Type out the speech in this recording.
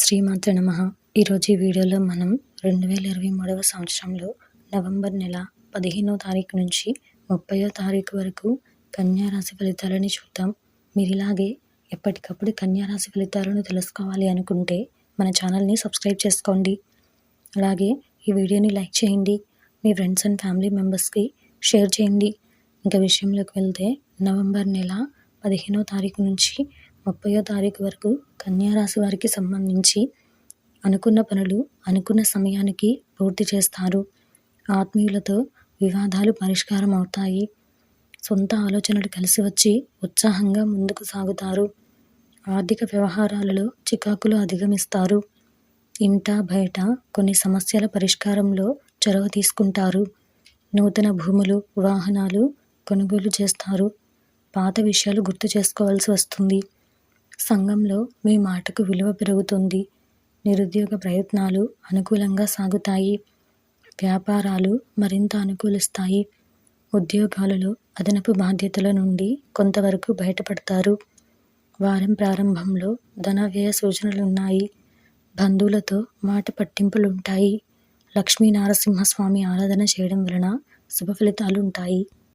శ్రీమాత్ర నమ. ఈరోజు ఈ వీడియోలో మనం రెండు వేల ఇరవై మూడవ సంవత్సరంలో నవంబర్ నెల పదిహేనో తారీఖు నుంచి ముప్పయో తారీఖు వరకు కన్యారాశి ఫలితాలని చూద్దాం. మీరు ఇలాగే ఎప్పటికప్పుడు కన్యారాశి ఫలితాలను తెలుసుకోవాలి అనుకుంటే మన ఛానల్ని సబ్స్క్రైబ్ చేసుకోండి. అలాగే ఈ వీడియోని లైక్ చేయండి. మీ ఫ్రెండ్స్ అండ్ ఫ్యామిలీ మెంబర్స్కి షేర్ చేయండి. ఇంకా విషయంలోకి వెళ్తే నవంబర్ నెల పదిహేనో తారీఖు నుంచి ముప్పయో తారీఖు వరకు కన్యారాశి వారికి సంబంధించి అనుకున్న పనులు అనుకున్న సమయానికి పూర్తి చేస్తారు. ఆత్మీయులతో వివాదాలు పరిష్కారం అవుతాయి. సొంత ఆలోచనలు కలిసి వచ్చి ఉత్సాహంగా ముందుకు సాగుతారు. ఆర్థిక వ్యవహారాలలో చికాకులు అధిగమిస్తారు. ఇంట బయట కొన్ని సమస్యల పరిష్కారంలో చొరవ తీసుకుంటారు. నూతన భూములు వాహనాలు కొనుగోలు చేస్తారు. పాత విషయాలు గుర్తు చేసుకోవాల్సి వస్తుంది. సంఘంలో మీ మాటకు విలువ పెరుగుతుంది. నిరుద్యోగ ప్రయత్నాలు అనుకూలంగా సాగుతాయి. వ్యాపారాలు మరింత అనుకూలిస్తాయి. ఉద్యోగాలలో అదనపు బాధ్యతల నుండి కొంతవరకు బయటపడతారు. వారం ప్రారంభంలో ధన వ్యయ సూచనలు ఉన్నాయి బంధువులతో మాట పట్టింపులుంటాయి. లక్ష్మీ నారసింహస్వామి ఆరాధన చేయడం వలన శుభ ఫలితాలు ఉంటాయి